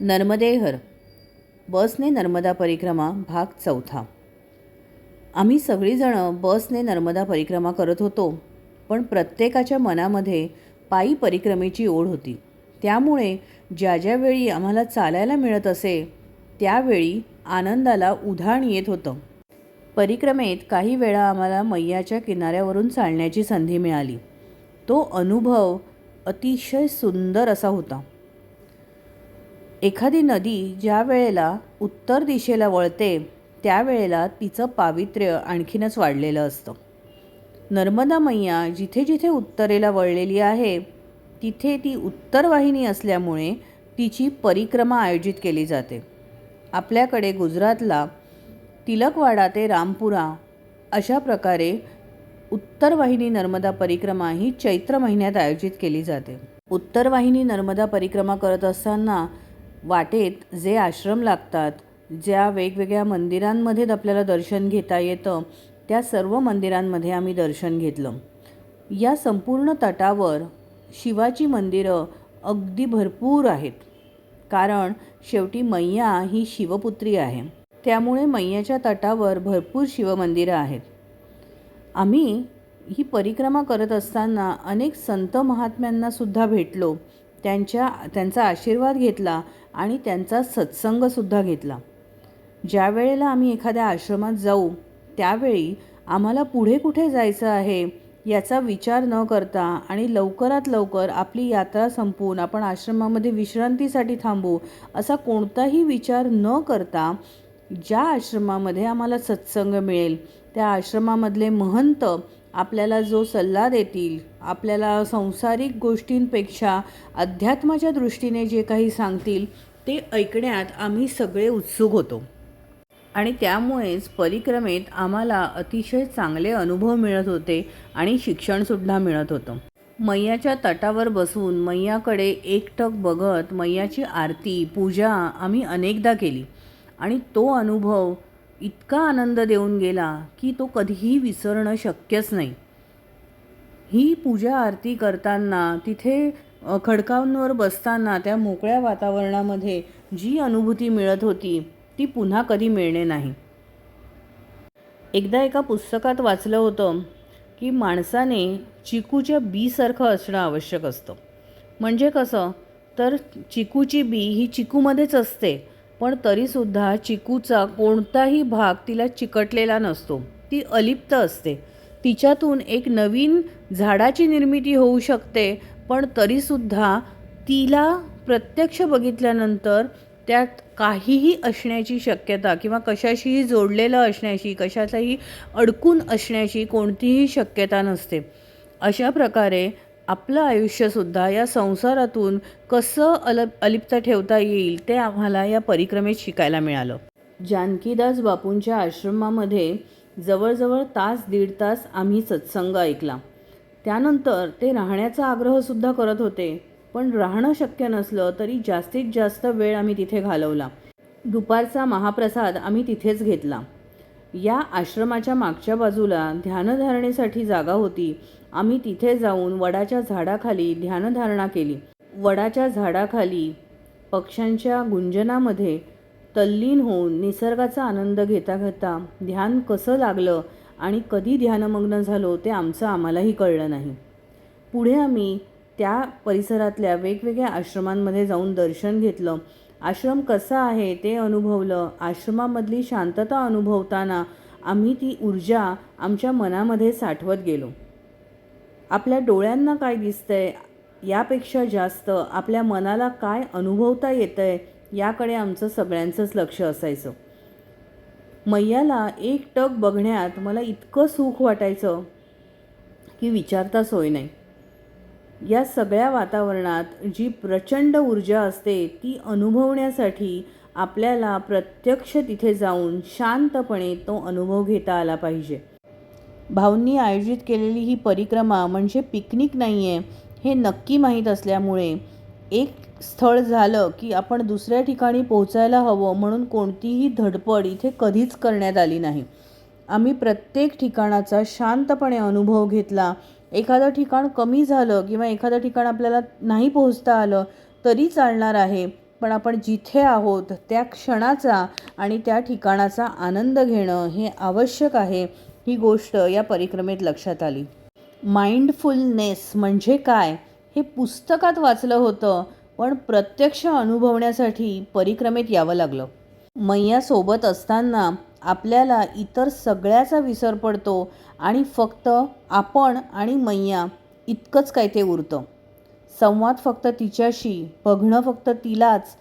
नर्मदेहर बसने नर्मदा परिक्रमा भाग चौथा. आम्ही सगळीजणं बसने नर्मदा परिक्रमा करत होतो पण प्रत्येकाच्या मनामध्ये पायी परिक्रमेची ओढ होती. त्यामुळे ज्या ज्यावेळी आम्हाला चालायला मिळत असे त्यावेळी आनंदाला उधाण येत होतं. परिक्रमेत काही वेळा आम्हाला मैयाच्या किनाऱ्यावरून चालण्याची संधी मिळाली. तो अनुभव अतिशय सुंदर असा होता. एखादी नदी ज्या वेळेला उत्तर दिशेला वळते त्यावेळेला तिचं पावित्र्य आणखीनच वाढलेलं असतं. नर्मदा मैया जिथे जिथे उत्तरेला वळलेली आहे तिथे ती उत्तर वाहिनी असल्यामुळे तिची परिक्रमा आयोजित केली जाते. आपल्याकडे गुजरातला तिलकवाडा ते रामपुरा अशा प्रकारे उत्तर वाहिनी नर्मदा परिक्रमा ही चैत्र महिन्यात आयोजित केली जाते. उत्तर वाहिनी नर्मदा परिक्रमा करत असताना वाटेत जे आश्रम लागतात ज्या वेगवेगळ्या मंदिरांमध्ये आपल्याला दर्शन घेता येतं त्या सर्व मंदिरांमध्ये आम्ही दर्शन घेतलं. या संपूर्ण तटावर शिवाची मंदिरं अगदी भरपूर आहेत. कारण शेवटी मैया ही शिवपुत्री आहे. त्यामुळे मैयाच्या तटावर भरपूर शिवमंदिरं आहेत. आम्ही ही परिक्रमा करत असताना अनेक संत महात्म्यांनासुद्धा भेटलो. त्यांच्या त्यांचा आशीर्वाद घेतला आणि त्यांचा सत्संगसुद्धा घेतला. ज्या वेळेला आम्ही एखाद्या आश्रमात जाऊ त्यावेळी आम्हाला पुढे कुठे जायचं आहे याचा विचार न करता आणि लवकरात लवकर आपली यात्रा संपवून आपण आश्रमामध्ये विश्रांतीसाठी थांबू असा कोणताही विचार न करता ज्या आश्रमामध्ये आम्हाला सत्संग मिळेल त्या आश्रमामधले महंत आपल्याला जो सल्ला देतील आपल्याला संसारिक गोष्टींपेक्षा अध्यात्माच्या दृष्टीने जे काही सांगतील ते ऐकण्यात आम्ही सगळे उत्सुक होतो. आणि त्यामुळेच परिक्रमेत आम्हाला अतिशय चांगले अनुभव मिळत होते आणि शिक्षणसुद्धा मिळत होतं. मैयाच्या तटावर बसून मैयाकडे एकटक बघत मैयाची आरती पूजा आम्ही अनेकदा केली. आणि तो अनुभव इतका आनंद देऊन गेला की तो कधीही विसरणं शक्यच नाही. ही पूजा आरती करताना तिथे खडकांवर बसताना त्या मोकळ्या वातावरणामध्ये जी अनुभूती मिळत होती ती पुन्हा कधी मिळणे नाही. एकदा एका पुस्तकात वाचलं होतं की माणसाने चिकूच्या बीसारखं असणं आवश्यक असतं. म्हणजे कसं? तर चिकूची बी ही चिकूमध्येच असते. पण तरीसुद्धा चिकूचा कोणताही भाग तिला चिकटलेला नसतो. ती अलिप्त असते. तिच्यातून एक नवीन झाडाची निर्मिती होऊ शकते पण तरीसुद्धा तिला प्रत्यक्ष बघितल्यानंतर त्यात काहीही असण्याची शक्यता किंवा कशाशीही जोडलेलं असण्याची कशाचाही अडकून असण्याची कोणतीही शक्यता नसते. अशा प्रकारे आपलं आयुष्यसुद्धा या संसारातून कसं अल अलिप्त ठेवता येईल ते आम्हाला या परिक्रमेत शिकायला मिळालं. जानकीदास बापूंच्या आश्रमामध्ये जवळजवळ तास दीड तास आम्ही सत्संग ऐकला. त्यानंतर ते राहण्याचा आग्रहसुद्धा करत होते पण राहणं शक्य नसलं तरी जास्तीत जास्त वेळ आम्ही तिथे घालवला. दुपारचा महाप्रसाद आम्ही तिथेच घेतला. या आश्रमाच्या मागच्या बाजूला ध्यानधारणेसाठी जागा होती. आम्ही तिथे जाऊन वडाच्या झाडाखाली ध्यानधारणा केली. वडाच्या झाडाखाली पक्ष्यांच्या गुंजनामध्ये तल्लीन होऊन निसर्गाचा आनंद घेता घेता ध्यान कसं लागलं आणि कधी ध्यानमग्न झालो ते आमचं आम्हालाही कळलं नाही. पुढे आम्ही त्या परिसरातल्या वेगवेगळ्या आश्रमांमध्ये जाऊन दर्शन घेतलं. आश्रम कसा आहे ते अनुभवलं. आश्रमामधली शांतता अनुभवताना आम्ही ती ऊर्जा आमच्या मनामध्ये साठवत गेलो. आपल्या डोळ्यांना काय दिसतंय यापेक्षा जास्त आपल्या मनाला काय अनुभवता येतंय याकडे आमचं सगळ्यांचंच लक्ष असायचं. मैयाला एक टक बघण्यात मला इतकं सुख वाटायचं की विचारता सोय नाही. या सगळ्या वातावरणात जी प्रचंड ऊर्जा असते ती अनुभवण्यासाठी आपल्याला प्रत्यक्ष तिथे जाऊन शांतपणे तो अनुभव घेता आला पाहिजे. भाऊंनी आयोजित केलेली ही परिक्रमा म्हणजे पिकनिक नाही आहे हे नक्की माहीत असल्यामुळे. एक स्थळ झालं की आपण दुसऱ्या ठिकाणी पोहोचायला हवं म्हणून कोणतीही धडपड इथे कधीच करण्यात आली नाही. आम्ही प्रत्येक ठिकाणाचा शांतपणे अनुभव घेतला एखादं ठिकाण कमी झालं किंवा एखादं ठिकाण आपल्याला नाही पोहोचता आलं तरी चालणार आहे. पण आपण जिथे आहोत त्या क्षणाचा आणि त्या ठिकाणाचा आनंद घेणं हे आवश्यक आहे. ही गोष्ट या परिक्रमेत लक्षात आली. माइंडफुलनेस म्हणजे काय? हे पुस्तकात वाचलं होतं पण प्रत्यक्ष अनुभवण्यासाठी परिक्रमेत यावं लागलं. मैयासोबत असताना आपल्याला इतर सगळ्याचा विसर पडतो आणि फक्त आपण आणि मैया इतकंच काय ते उरतं. संवाद फक्त तिच्याशी बघणं फक्त तिलाच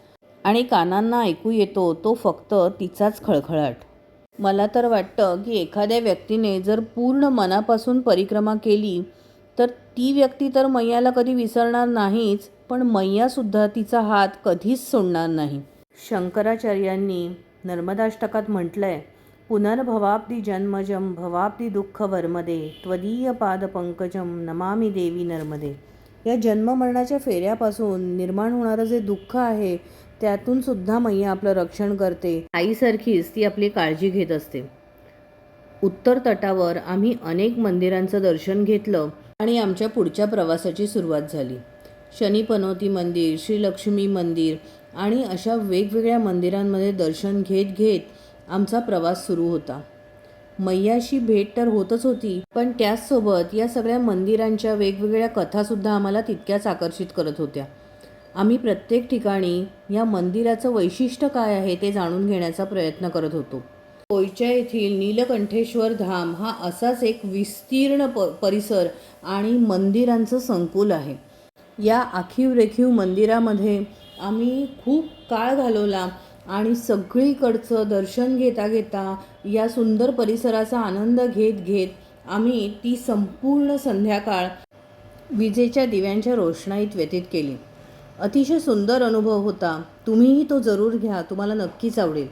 आणि कानांना ऐकू येतो तो फक्त तिचाच खळखळाट. मला तर वाटतं की एखाद्या व्यक्तीने जर पूर्ण मनापासून परिक्रमा केली तर ती व्यक्ती तर मैयाला कधी विसरणार नाहीच पण मैयासुद्धा तिचा हात कधीच सोडणार नाही. शंकराचार्यांनी नर्मदाष्टकात म्हटलं आहे पुनर्भवाब्दी जन्मजम भवाब्दी दुःख वर्मदे त्वदीय पादपंकजम नमामी देवी नर्मदे. या जन्ममरणाच्या फेऱ्यापासून निर्माण होणारं जे दुःख आहे त्यातून सुद्धा मैया आपलं रक्षण करते. आईसारखीच ती आपली काळजी घेत असते. उत्तर तटावर आम्ही अनेक मंदिरांचं दर्शन घेतलं आणि आमच्या पुढच्या प्रवासाची सुरुवात झाली. शनी पनोती मंदिर श्रीलक्ष्मी मंदिर आणि अशा वेगवेगळ्या मंदिरांमध्ये दर्शन घेत घेत आमचा प्रवास सुरू होता. मैयाशी भेट तर होतच होती पण त्याचसोबत या सगळ्या मंदिरांच्या वेगवेगळ्या कथासुद्धा आम्हाला तितक्याच आकर्षित करत होत्या. आम्ही प्रत्येक ठिकाणी या मंदिराचं वैशिष्ट्य काय आहे ते जाणून घेण्याचा प्रयत्न करत होतो. कोयच्या येथील नीलकंठेश्वर धाम हा असाच एक विस्तीर्ण प परिसर आणि मंदिरांचं संकुल आहे. या आखीव रेखीव मंदिरामध्ये आम्ही खूप काळ घालवला आणि सगळीकडचं दर्शन घेता घेता या सुंदर परिसराचा आनंद घेत घेत आम्ही ती संपूर्ण संध्याकाळ विजेच्या दिव्यांच्या रोषणाईत व्यतीत केली. अतिशय सुंदर अनुभव होता. तुम्हीही तो जरूर घ्या तुम्हाला नक्कीच आवडेल.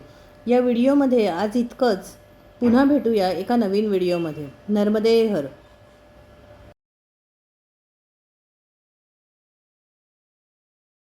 या व्हिडिओमध्ये आज इतकंच. पुन्हा भेटूया एका नवीन व्हिडिओमध्ये. नर्मदे हर.